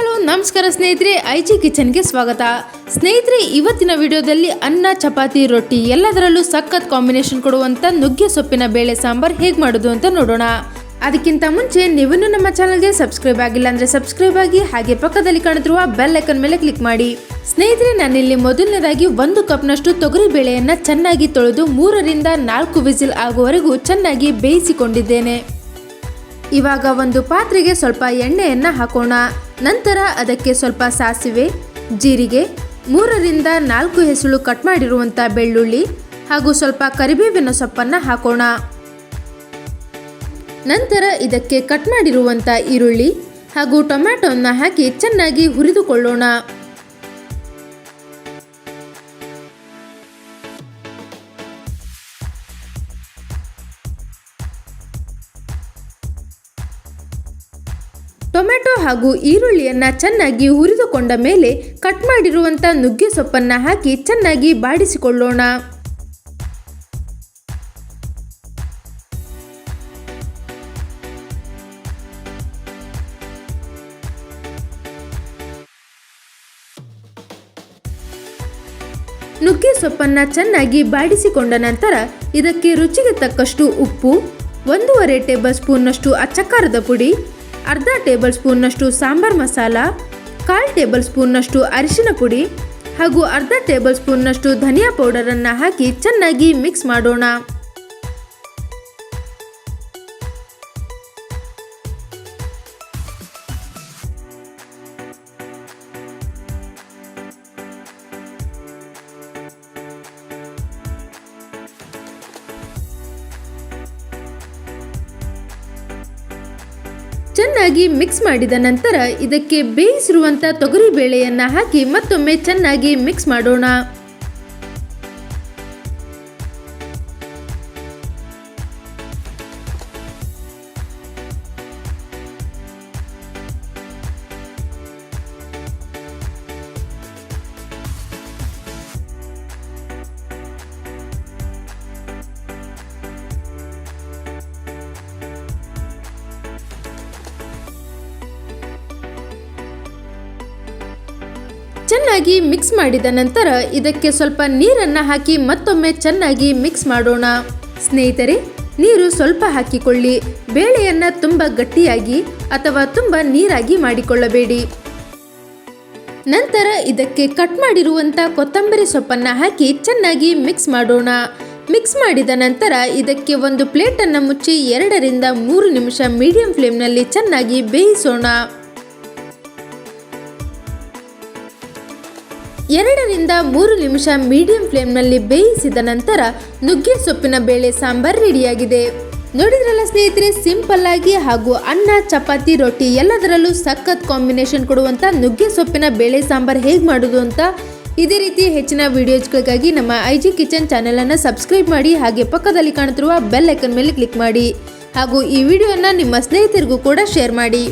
ನಮಸ್ಕಾರ ಸ್ನೇಹಿತರೆ. I G ಕಿಚನ್ಗೆ ಸ್ವಾಗತ. ಸ್ನೇಹಿತರೆ, ಇವತ್ತಿನ ವಿಡಿಯೋದಲ್ಲಿ ಅನ್ನ, ಚಪಾತಿ, ರೊಟ್ಟಿ ಎಲ್ಲದರಲ್ಲೂ ಸಖತ್ ಕಾಂಬಿನೇಷನ್ ಕೊಡುವಂತ ನುಗ್ಗೆ ಸೊಪ್ಪಿನ ಬೇಳೆ ಸಾಂಬಾರ್ ಹೇಗೆ ಮಾಡೋದು ಅಂತ ನೋಡೋಣ. ಅದಕ್ಕಿಂತ ಮುಂಚೆ ನೀವು ನಮ್ಮ ಚಾನಲ್ಗೆ ಸಬ್ಸ್ಕ್ರೈಬ್ ಆಗಿಲ್ಲ ಅಂದ್ರೆ ಸಬ್ಸ್ಕ್ರೈಬ್ ಆಗಿ ಹಾಗೆ ಪಕ್ಕದಲ್ಲಿ ಕಾಣುತ್ತಿರುವ ಬೆಲ್ ಐಕನ್ ಮೇಲೆ ಕ್ಲಿಕ್ ಮಾಡಿ. ಸ್ನೇಹಿತರೆ, ನಾನಿಲ್ಲಿ ಮೊದಲನೇದಾಗಿ ಒಂದು ಕಪ್ನಷ್ಟು ತೊಗರಿ ಬೇಳೆಯನ್ನ ಚೆನ್ನಾಗಿ ತೊಳೆದು ಮೂರರಿಂದ ನಾಲ್ಕು ವಿಸಿಲ್ ಆಗುವವರೆಗೂ ಚೆನ್ನಾಗಿ ಬೇಯಿಸಿಕೊಂಡಿದ್ದೇನೆ. ಇವಾಗ ಒಂದು ಪಾತ್ರೆಗೆ ಸ್ವಲ್ಪ ಎಣ್ಣೆಯನ್ನು ಹಾಕೋಣ. ನಂತರ ಅದಕ್ಕೆ ಸ್ವಲ್ಪ ಸಾಸಿವೆ, ಜೀರಿಗೆ, ಮೂರರಿಂದ ನಾಲ್ಕು ಹೆಸಳು ಕಟ್ ಮಾಡಿರುವಂಥ ಬೆಳ್ಳುಳ್ಳಿ ಹಾಗೂ ಸ್ವಲ್ಪ ಕರಿಬೇವಿನ ಸೊಪ್ಪನ್ನು ಹಾಕೋಣ. ನಂತರ ಇದಕ್ಕೆ ಕಟ್ ಮಾಡಿರುವಂಥ ಈರುಳ್ಳಿ ಹಾಗೂ ಟೊಮ್ಯಾಟೊನ ಹಾಕಿ ಚೆನ್ನಾಗಿ ಹುರಿದುಕೊಳ್ಳೋಣ. ಟೊಮೆಟೊ ಹಾಗೂ ಈರುಳ್ಳಿಯನ್ನ ಚೆನ್ನಾಗಿ ಹುರಿದುಕೊಂಡ ಮೇಲೆ ಕಟ್ ಮಾಡಿರುವಂಥ ನುಗ್ಗೆ ಸೊಪ್ಪನ್ನ ಹಾಕಿ ಚೆನ್ನಾಗಿ ಬಾಡಿಸಿಕೊಳ್ಳೋಣ. ನುಗ್ಗೆ ಸೊಪ್ಪನ್ನ ಚೆನ್ನಾಗಿ ಬಾಡಿಸಿಕೊಂಡ ನಂತರ ಇದಕ್ಕೆ ರುಚಿಗೆ ತಕ್ಕಷ್ಟು ಉಪ್ಪು, ಒಂದೂವರೆ ಟೇಬಲ್ ಸ್ಪೂನ್ನಷ್ಟು ಅಚ್ಚಕಾರದ ಪುಡಿ ಅರ್ಧ ಟೇಬಲ್ ಸ್ಪೂನ್ನಷ್ಟು ಸಾಂಬಾರ್ ಮಸಾಲ, ಕಾಲು ಟೇಬಲ್ ಸ್ಪೂನ್ನಷ್ಟು ಅರಿಶಿನ ಪುಡಿ ಹಾಗೂ ಅರ್ಧ ಟೇಬಲ್ ಸ್ಪೂನ್ನಷ್ಟು ಧನಿಯಾ ಪೌಡರನ್ನು ಹಾಕಿ ಚೆನ್ನಾಗಿ ಮಿಕ್ಸ್ ಮಾಡೋಣ. ಚೆನ್ನಾಗಿ ಮಿಕ್ಸ್ ಮಾಡಿದ ನಂತರ ಇದಕ್ಕೆ ಬೇಯಿಸಿರುವಂಥ ತೊಗರಿ ಬೇಳೆಯನ್ನ ಹಾಕಿ ಮತ್ತೊಮ್ಮೆ ಚೆನ್ನಾಗಿ ಮಿಕ್ಸ್ ಮಾಡೋಣ. ಚೆನ್ನಾಗಿ ಮಿಕ್ಸ್ ಮಾಡಿದ ನಂತರ ಇದಕ್ಕೆ ಸ್ವಲ್ಪ ನೀರನ್ನು ಹಾಕಿ ಮತ್ತೊಮ್ಮೆ ಚೆನ್ನಾಗಿ ಮಿಕ್ಸ್ ಮಾಡೋಣ. ಸ್ನೇಹಿತರೆ, ನೀರು ಸ್ವಲ್ಪ ಹಾಕಿಕೊಳ್ಳಿ. ಬೇಳೆಯನ್ನು ತುಂಬ ಗಟ್ಟಿಯಾಗಿ ಅಥವಾ ತುಂಬ ನೀರಾಗಿ ಮಾಡಿಕೊಳ್ಳಬೇಡಿ. ನಂತರ ಇದಕ್ಕೆ ಕಟ್ ಮಾಡಿರುವಂಥ ಕೊತ್ತಂಬರಿ ಸೊಪ್ಪನ್ನು ಹಾಕಿ ಚೆನ್ನಾಗಿ ಮಿಕ್ಸ್ ಮಾಡೋಣ. ಮಿಕ್ಸ್ ಮಾಡಿದ ನಂತರ ಇದಕ್ಕೆ ಒಂದು ಪ್ಲೇಟನ್ನು ಮುಚ್ಚಿ ಎರಡರಿಂದ ಮೂರು ನಿಮಿಷ ಮೀಡಿಯಂ ಫ್ಲೇಮ್ನಲ್ಲಿ ಚೆನ್ನಾಗಿ ಬೇಯಿಸೋಣ. ಎರಡರಿಂದ ಮೂರು ನಿಮಿಷ ಮೀಡಿಯಂ ಫ್ಲೇಮ್ನಲ್ಲಿ ಬೇಯಿಸಿದ ನಂತರ ನುಗ್ಗೆ ಸೊಪ್ಪಿನ ಬೇಳೆ ಸಾಂಬಾರ್ ರೆಡಿಯಾಗಿದೆ. ನೋಡಿದ್ರಲ್ಲ ಸ್ನೇಹಿತರೆ, ಸಿಂಪಲ್ ಆಗಿ ಹಾಗೂ ಅನ್ನ, ಚಪಾತಿ, ರೊಟ್ಟಿ ಎಲ್ಲದರಲ್ಲೂ ಸಖತ್ ಕಾಂಬಿನೇಷನ್ ಕೊಡುವಂಥ ನುಗ್ಗೆ ಸೊಪ್ಪಿನ ಬೇಳೆ ಸಾಂಬಾರ್ ಹೇಗೆ ಮಾಡೋದು ಅಂತ ಇದೇ ರೀತಿ ಹೆಚ್ಚಿನ ವಿಡಿಯೋಸ್ಗಳಿಗಾಗಿ ನಮ್ಮ ಐ ಜಿ ಕಿಚನ್ ಚಾನೆಲನ್ನು ಸಬ್ಸ್ಕ್ರೈಬ್ ಮಾಡಿ ಹಾಗೆ ಪಕ್ಕದಲ್ಲಿ ಕಾಣುತ್ತಿರುವ ಬೆಲ್ ಐಕನ್ ಮೇಲೆ ಕ್ಲಿಕ್ ಮಾಡಿ ಹಾಗೂ ಈ ವಿಡಿಯೋನ ನಿಮ್ಮ ಸ್ನೇಹಿತರಿಗೂ ಕೂಡ ಶೇರ್ ಮಾಡಿ.